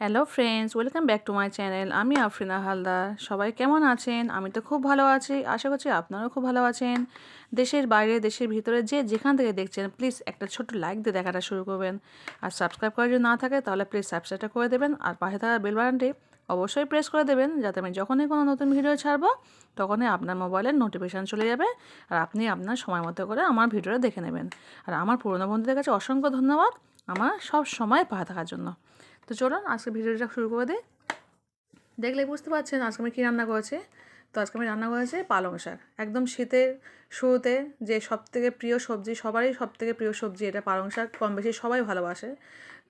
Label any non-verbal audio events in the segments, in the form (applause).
Hello friends welcome back to my channel আমি আফরিনা হালদার। সবাই কেমন আছেন? আমি তো খুব ভালো আছি। আশা করছি আপনারাও খুব ভালো আছেন। দেশের বাইরে, দেশের ভিতরে যে যেখান থেকে দেখছেন প্লিজ একটা ছোট্ট লাইক দিয়ে দেখাটা শুরু করবেন। আর সাবস্ক্রাইব করা যদি না থাকে, তাহলে প্লিজ সাবস্ক্রাইবটা করে দেবেন। আর পাশে থাকা বেল বাটনটি অবশ্যই প্রেস করে দেবেন, যাতে আমি যখনই কোনো নতুন ভিডিও ছাড়বো, তখনই আপনার মোবাইলের নোটিফিকেশান চলে যাবে আর আপনি আপনার সময় মতো করে আমার ভিডিওটা দেখে নেবেন। আর আমার পুরনো বন্ধুদের কাছে অসংখ্য ধন্যবাদ। আমার সব সময় পাশে থাকার জন্য। তো চলুন আজকে ভিডিওটা শুরু করে দিই। দেখলে বুঝতে পারছেন আজকে আমি কী রান্না করেছি। তো আজকে আমি রান্না করেছি পালং শাক। একদম শীতের শুরুতে যে সব থেকে প্রিয় সবজি, সবারই সব থেকে প্রিয় সবজি এটা পালং শাক। কম বেশি সবাই ভালোবাসে।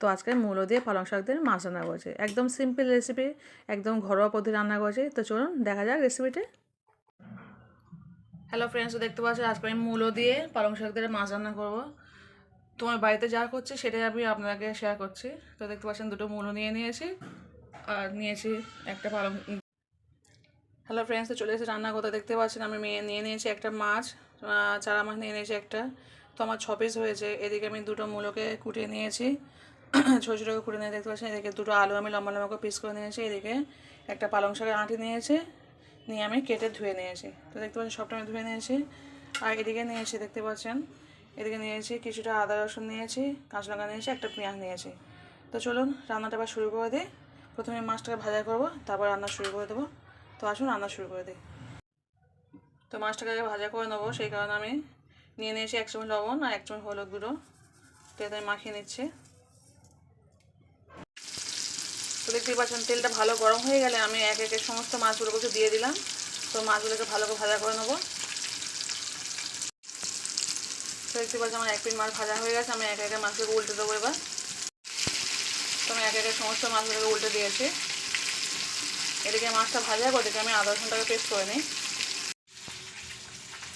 তো আজকে মূলো দিয়ে পালং শাক দিয়ে মাছ রান্না করেছি। একদম সিম্পল রেসিপি একদম ঘরোয়া পদ্ধতি রান্না করেছি। তো চলুন দেখা যাক রেসিপিটি হ্যালো ফ্রেন্ডস দেখতে পাচ্ছি আজকে আমি মূলো দিয়ে পালং শাক দিয়ে মাছ রান্না করব। তোমার বাড়িতে যা করছে সেটাই আমি আপনাকে শেয়ার করছি। তো দেখতে পাচ্ছেন দুটো মূলো নিয়ে নিয়েছি। আর নিয়েছি একটা পালং হ্যালো ফ্রেন্ডস চলে এসে রান্না করতে দেখতে পাচ্ছেন আমি মেয়ে নিয়ে নিয়েছি একটা মাছ চারা মাছ নিয়ে নিয়েছি একটা। তো আমার ছ পিস হয়েছে। এদিকে আমি দুটো মূলোকে কুটিয়ে নিয়েছি। (clears throat) ছোটো ছোটো করে কুটে নিয়ে দেখতে পাচ্ছেন, এদিকে দুটো আলু আমি লম্বা লম্বা করে পিস করে নিয়েছি। এদিকে একটা পালং শাকের আঁটি নিয়েছি, নিয়ে আমি কেটে ধুয়ে নিয়েছি। তো দেখতে পাচ্ছেন সবটা আমি ধুয়ে নিয়েছি। আর এদিকে নিয়েছি, দেখতে পাচ্ছেন এদিকে নিয়েছি কিছুটা আদা, রসুন নিয়েছি, কাঁচা লঙ্কা নিয়েছি, একটা পেঁয়াজ নিয়েছি। তো চলুন, রান্নাটা আবার শুরু করে দিই। প্রথমে মাছটাকে ভাজা করব, তারপর রান্না শুরু করে দেবো। তো আসুন, রান্না শুরু করে দিই। তো মাছটাকে আগে ভাজা করে নেব, সেই কারণে আমি নিয়ে নিয়েছি এক চামচ লবণ আর এক চামচ হলুদ গুঁড়ো। তো এতে মাখিয়ে নিচ্ছি। তো দেখতেই পাচ্ছেন, তেলটা ভালো গরম হয়ে গেলে আমি এক একে সমস্ত মাছগুলোকে দিয়ে দিলাম। তো মাছগুলোকে ভালো করে ভাজা করে নেব। তো দেখতে পাচ্ছি আমার এক পিন মাছ ভাজা হয়ে গেছে, আমি এক একে মাছগুলোকে উল্টে দেবো এবার। তো আমি এক একে সমস্ত মাছগুলোকে উল্টে দিয়েছি। এদিকে মাছটা ভাজা করে আমি আদা রসুনটাকে পেস্ট করে নিই।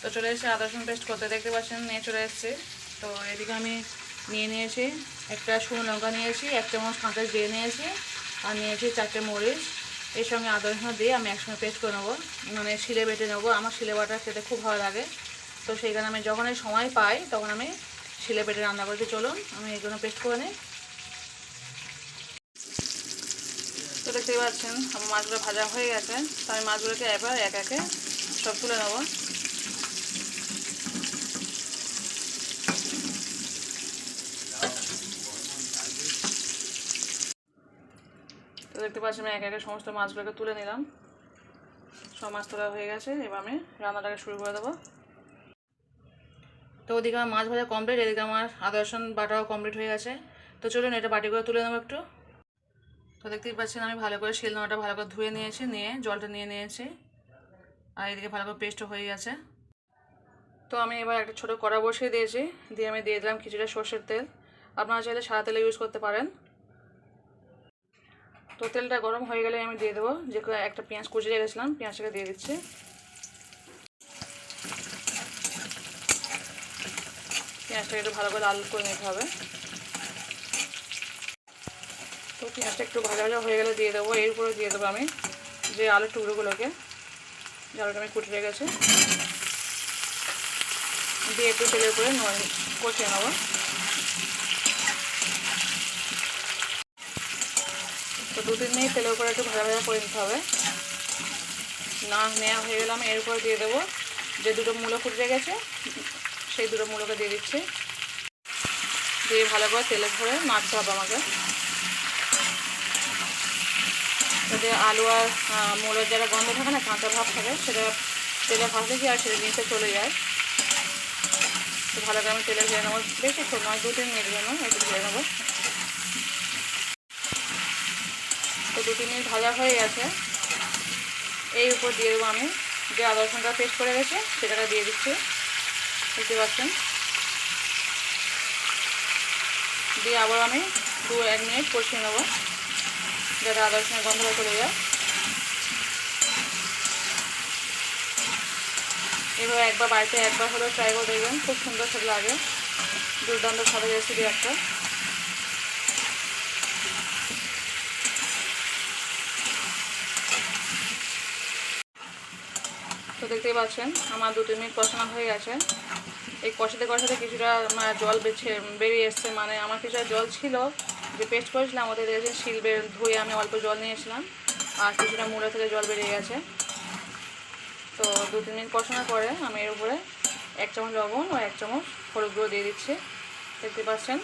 তো চলে এসেছে আদা রসুন পেস্ট করতে দেখতে পাচ্ছেন, নিয়ে চলে এসছে। তো এদিকে আমি নিয়ে নিয়েছি, একটা শুকনো লঙ্কা নিয়েছি এক চামচ কাঁচা দিয়ে নিয়েছি, আর নিয়েছি চারটে মরিচ। এর সঙ্গে আদা রসুন দিয়ে আমি একসঙ্গে পেস্ট করে নেব। মানে শিলে বেটে নেব, আমার শিলে বাটা খেতে খুব ভালো লাগে। তো সেই কারণে আমি যখনই সময় পাই, তখন আমি শিলে পেটে রান্না করতে চলুন, আমি এগুলো পেস্ট করে নিই। তো দেখতেই পাচ্ছেন, আমার মাছগুলো ভাজা হয়ে গেছে। তো আমি মাছগুলোকে এবার এক একে সব তুলে নেব। তো দেখতে পাচ্ছি আমি এক একে সমস্ত মাছগুলোকে তুলে নিলাম। সব মাছ তোলা হয়ে গেছে, এবার আমি রান্নাটাকে শুরু করে দেবো। তো ওদিকে আমার মাছ ভাজা কমপ্লিট এদিকে আমার আদা রসুন বাটাও কমপ্লিট হয়ে গেছে। তো চলুন এটা বাটি করে তুলে নেব একটু। তো দেখতেই পাচ্ছেন আমি ভালো করে শিলনোড়াটা ভালো করে ধুয়ে নিয়েছি, নিয়ে জলটা নিয়ে নিয়েছি। আর এদিকে ভালো করে পেস্টও হয়ে গেছে। তো আমি এবার একটা ছোটো কড়া বসিয়ে দিয়েছি, দিয়ে আমি দিয়ে দিলাম কিছুটা সর্ষের তেল। আপনারা চাইলে সাদা তেলে ইউজ করতে পারেন। তো তেলটা গরম হয়ে গেলে আমি দিয়ে দেবো, যে একটা পেঁয়াজ কুচি রেখেছিলাম, পেঁয়াজটাকে দিয়ে দিচ্ছি। পেঁয়াজটাকে একটু ভালো করে লাল করে নিতে হবে। তো পেঁয়াজটা একটু ভাজা ভাজা হয়ে গেলে দিয়ে দেবো। এর উপরে দিয়ে দেবো আমি যে আলুর টুকরোগুলোকে। যে আলুটা আমি কুটে রেখেছি। দিয়ে একটু তেলের উপরে নয় কষিয়ে নেব। তো দু তিন মিনিট তেলের উপরে একটু ভাজা ভাজা করে নিতে হবে। না নেওয়া হয়ে গেলে আমি এর উপরে দিয়ে দেবো। যে দুটো মূলো ফুটে গেছে সেই দুটো মূলোকে দিয়ে দিচ্ছি। দিয়ে ভালো করে তেলে ভরে নাড়তে হবে আমাকে। যাতে আলু আর মূলের যারা গন্ধ থাকে না, কাঁচা ভাব থাকে, সেটা তেলে ভাজলে কি আর সেটা জিনিসটা চলে যায়। তো ভালো করে আমি তেলে ভেজে নেব। বেশি খুব নয়, দু, তিন মিনিট জন্য একটু ভেজে নেব। তো দু, তিন মিনিট ভাজা হয়ে গেছে। এই উপর দিয়ে দেবো আমি। যে আদা রসুনটা পেস্ট করে গেছে সেটাকে দিয়ে দিচ্ছি। বুঝতে পারছেন দিয়ে আবার আমি দু এক মিনিট কষিয়ে নেব। যাতে আদা রসুনের গন্ধটা চলে যায়। এভাবে একবার বাড়িতে একবার হলেও ট্রাই করে দেখবেন। খুব সুন্দর খেতে লাগে। দুর্দান্ত স্বাদের রেসিপি একটা। তো দেখতেই পাচ্ছেন, আমার দু তিন মিনিট কষানো হয়ে গেছে। এই কষাতে কষাতে কিছুটা জল বেছে বেরিয়ে এসছে মানে আমার কিছুটা জল ছিল যে পেস্ট করেছিলাম ওদের দেখেছি শিল বের ধুয়ে আমি অল্প জল নিয়েছিলাম, আর কিছুটা মূলা থেকে জল বেরিয়ে গেছে। তো দু তিন মিনিট কষানোর পরে আমি এর উপরে এক চামচ লবণ ও এক চামচ হলুদ গুঁড়ো দিয়ে দিচ্ছি। দেখতে পাচ্ছেন?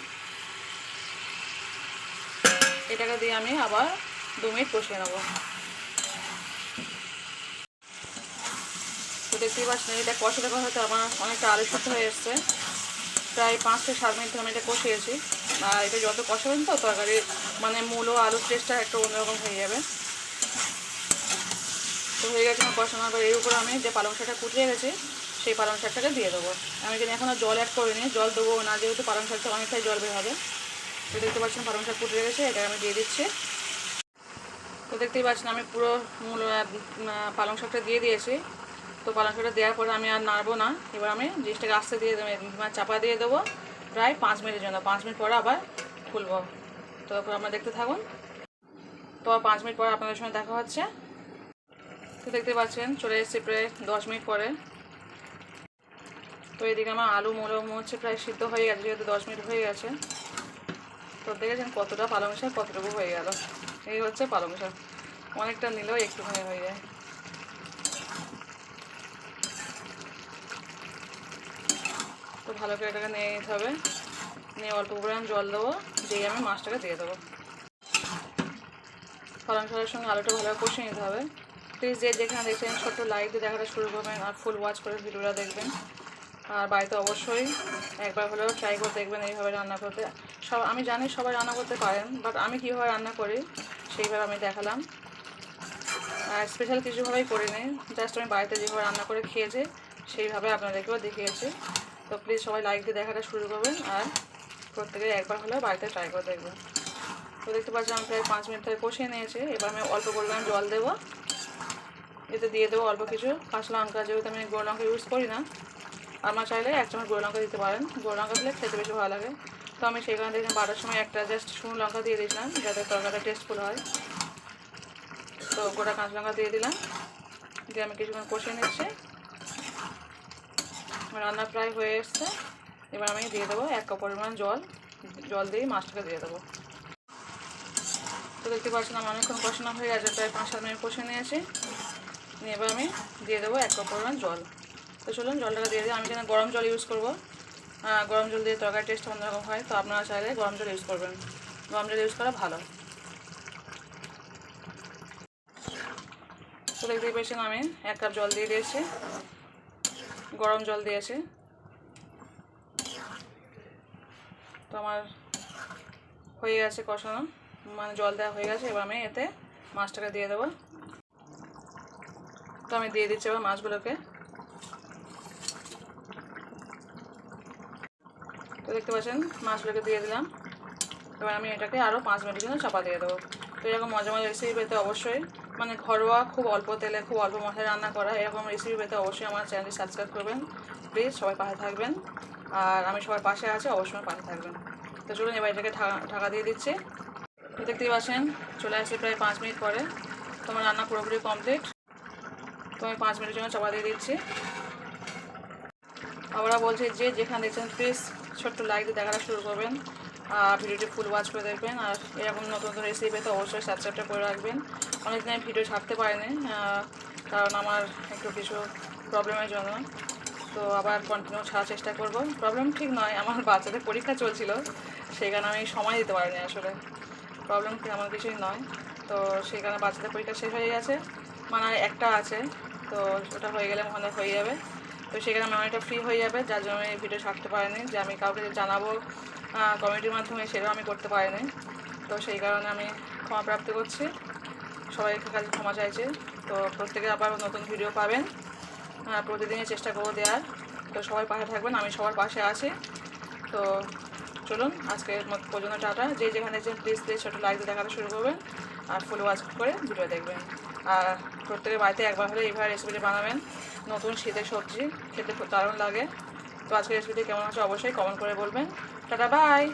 এটাকে দিয়ে আমি আবার দু মিনিট কষিয়ে নেব। দেখতেই পাচ্ছেন, এটা কষাতে কষাতে আমার অনেকটা আলু সুদ্ধ হয়ে এসছে। প্রায় পাঁচ থেকে সাত মিনিট আমি এটা কষিয়েছি। আর এটা যত কষাবেন তো তরকারি মানে মূল ও আলুর টেস্টটা একটু অন্যরকম হয়ে যাবে। তো হয়ে গেছে আমার কষানোর পর এর উপরে আমি যে পালং শাকটা কুটিয়ে গেছি সেই পালং শাকটাকে দিয়ে দেবো। আমি কিন্তু এখনও জল অ্যাড করিনি, জল দেবো না, যেহেতু পালং শাকটা অনেকটাই জল বের হবে। তো দেখতে পাচ্ছেন পালং শাক কুটিয়ে গেছে এটা আমি দিয়ে দিচ্ছি। তো দেখতেই পাচ্ছেন আমি পুরো মূল পালং শাকটা দিয়ে দিয়েছি। তো পালং শাকটা দেওয়ার পরে আমি আর নাড়বো না। এবার আমি জিনিসটাকে আস্তে দিয়ে দেবো মানে চাপা দিয়ে দেবো প্রায় পাঁচ মিনিটের জন্য। পাঁচ মিনিট পরে আবার খুলবো। তো তারপর আপনারা দেখতে থাকুন। তো পাঁচ মিনিট পরে আপনাদের সঙ্গে দেখা হচ্ছে। তো দেখতে পাচ্ছেন, চলে এসেছে প্রায় দশ মিনিট পরে। তো এদিকে আমার আলু মোড়ো হচ্ছে প্রায় সিদ্ধ হয়ে গেছে, যেহেতু দশ মিনিট হয়ে গেছে। তো দেখেছেন কতটা পালং শাক, কতটুকু হয়ে গেল। এই হচ্ছে পালং শাক। অনেকটা নিলেও একটুখানি হয়ে যায়। ভালো করে এটাকে নিয়ে নিতে হবে। নিয়ে অল্প করে আমি জল দেবো, দিয়ে আমি মাছটাকে দিয়ে দেবো। পালং শাকের সঙ্গে আলুটা ভালোভাবে কষিয়ে নিতে হবে। প্লিজ যে যেখানে দেখছেন, ছোট্ট লাইক দিয়ে দেখাটা শুরু করবেন আর ফুল ওয়াচ করে ভিডিওটা দেখবেন। আর বাড়িতে অবশ্যই একবার হলেও ট্রাই করে দেখবেন এইভাবে রান্না করতে। সব, আমি জানি সবাই রান্না করতে পারেন বাট আমি কীভাবে রান্না করি সেইভাবে আমি দেখালাম। আর স্পেশাল কিছুভাবেই করে নিই জাস্ট আমি বাড়িতে যেভাবে রান্না করে খেয়েছি, সেইভাবে আপনাদেরকেও দেখিয়েছি। তো প্লিজ সবাই লাইক দিয়ে দেখাটা শুরু করবেন আর প্রত্যেকে একবার হলেও বাড়িতে ট্রাই করে দেখবেন। তো দেখতে পাচ্ছি আমি প্রায় পাঁচ মিনিট ধরে কষিয়ে নিয়েছি, এবার আমি অল্প পরিমাণ জল দেবো। এতে দিয়ে দেবো অল্প কিছু কাঁচা লঙ্কা, যেহেতু আমি গুঁড়ো লঙ্কা ইউজ করি না আমার চাইলে এক চামচ গুঁড়ো লঙ্কা দিতে পারেন। গুঁড়ো লঙ্কা দিলে খেতে বেশি ভালো লাগে। তো আমি সেখানে দেখলাম বাটার সময় একটা জাস্ট শুকনো লঙ্কা দিয়ে দিয়েছিলাম, যাতে তরকারিটা টেস্টফুল হয়। তো গোটা কাঁচা লঙ্কা দিয়ে দিলাম। দিয়ে আমি কিছুক্ষণ কষিয়ে নিচ্ছি। রান্না প্রায় হয়ে এসছে। এবার আমি দিয়ে দেবো এক কাপ পরিমাণ জল। জল দিয়ে মাছটাকে দিয়ে দেবো। তো দেখতে পাচ্ছেন, আমার অনেকক্ষণ কষানো হয়ে গেছে, প্রায় পাঁচ সাত মিনিট কষে নিয়েছি। নিয়ে এবার আমি দিয়ে দেবো এক কাপ পরিমাণ জল। তো চলুন, জলটাকে দিয়ে দিই। আমি এখানে গরম জল ইউজ করব। গরম জল দিয়ে তরকারি টেস্ট অন্যরকম হয়। তো আপনারা চাইলে গরম জল ইউজ করবেন। গরম জল ইউজ করা ভালো। তো দেখতেই পেয়েছেন আমি এক কাপ জল দিয়ে দিয়েছি। গরম জল দিয়েছি তো আমার হয়ে গেছে কষানো। মানে জল দেওয়া হয়ে গেছে, এবার আমি এতে মাছটাকে দিয়ে দেবো। তো আমি দিয়ে দিচ্ছি এবার মাছগুলোকে। তো দেখতে পাচ্ছেন, মাছগুলোকে দিয়ে দিলাম। এবার আমি এটাকে আরও পাঁচ মিনিটের জন্য চাপা দিয়ে দেবো। তো এরকম মজা মজা রেসিপি পেতে অবশ্যই মানে ঘরোয়া খুব অল্প তেলে, খুব অল্প মশলায় রান্না করা এরকম রেসিপি পেতে অবশ্যই আমার চ্যানেলটি সাবস্ক্রাইব করবেন। প্লিজ সবাই পাশে থাকবেন। আর আমি সবার পাশে আছি, অবশ্যই পাশে থাকবেন। তো চলুন এবার এটাকে ঢাকা দিয়ে দিচ্ছি। দেখতেই পাচ্ছেন, চলে আসছে প্রায় পাঁচ মিনিট পরে। তোমার রান্না পুরোপুরি কমপ্লিট তো আমি পাঁচ মিনিটের জন্য চাপা দিয়ে দিচ্ছি। আমরা বলছি, যে যেখানে দেখছেন প্লিজ ছোট্ট লাইক দিয়ে দেখাটা শুরু করবেন। ভিডিওটি ফুল ওয়াচ করে দেখবেন। আর এরকম নতুন নতুন রেসিপি পেতে অবশ্যই সাবস্ক্রাইবটা করে রাখবেন। অনেকদিন আমি ভিডিও ছাড়তে পারিনি কারণ আমার একটু কিছু প্রবলেমের জন্য। তো আবার কন্টিনিউ ছাড়ার চেষ্টা করব। প্রবলেম ঠিক নয়, আমার বাচ্চাদের পরীক্ষা চলছিল, সেই কারণে আমি সময় দিতে পারিনি আসলে। প্রবলেম আমার কিছুই নয়। তো সেই কারণে বাচ্চাদের পরীক্ষা শেষ হয়ে গেছে। মানে একটা আছে, তো ওটা হয়ে গেলে মনে হয়ে যাবে। তো সেখানে অনেকটা ফ্রি হয়ে যাবে, যার জন্য আমি ভিডিও ছাড়তে পারিনি। যে আমি কাউকে জানাব কমিটির মাধ্যমে, সেটাও আমি করতে পারিনি। তো সেই কারণে আমি ক্ষমা প্রাপ্ত করছি। সবাই কাছে ক্ষমা চাইছে। তো প্রত্যেকে আবার নতুন ভিডিও পাবেন। প্রতিদিনই চেষ্টা করব দেওয়ার তো সবাই পাশে থাকবেন, আমি সবার পাশে আছি। তো চলুন আজকে পর্যন্ত টাটা। যে যেখানে যে প্লিজ প্লিজ ছোটো লাইক দিয়ে দেখাতে শুরু করবেন আর ফুল ওয়াচ করে ভিডিও দেখবেন। আর প্রত্যেকের বাড়িতে একবার হলে এইভাবে রেসিপিটি বানাবেন। নতুন শীতের সবজি খেতে দারুণ লাগে। তো আজকের রেসিপিটি কেমন হচ্ছে অবশ্যই কমেন্ট করে বলবেন। Tata bye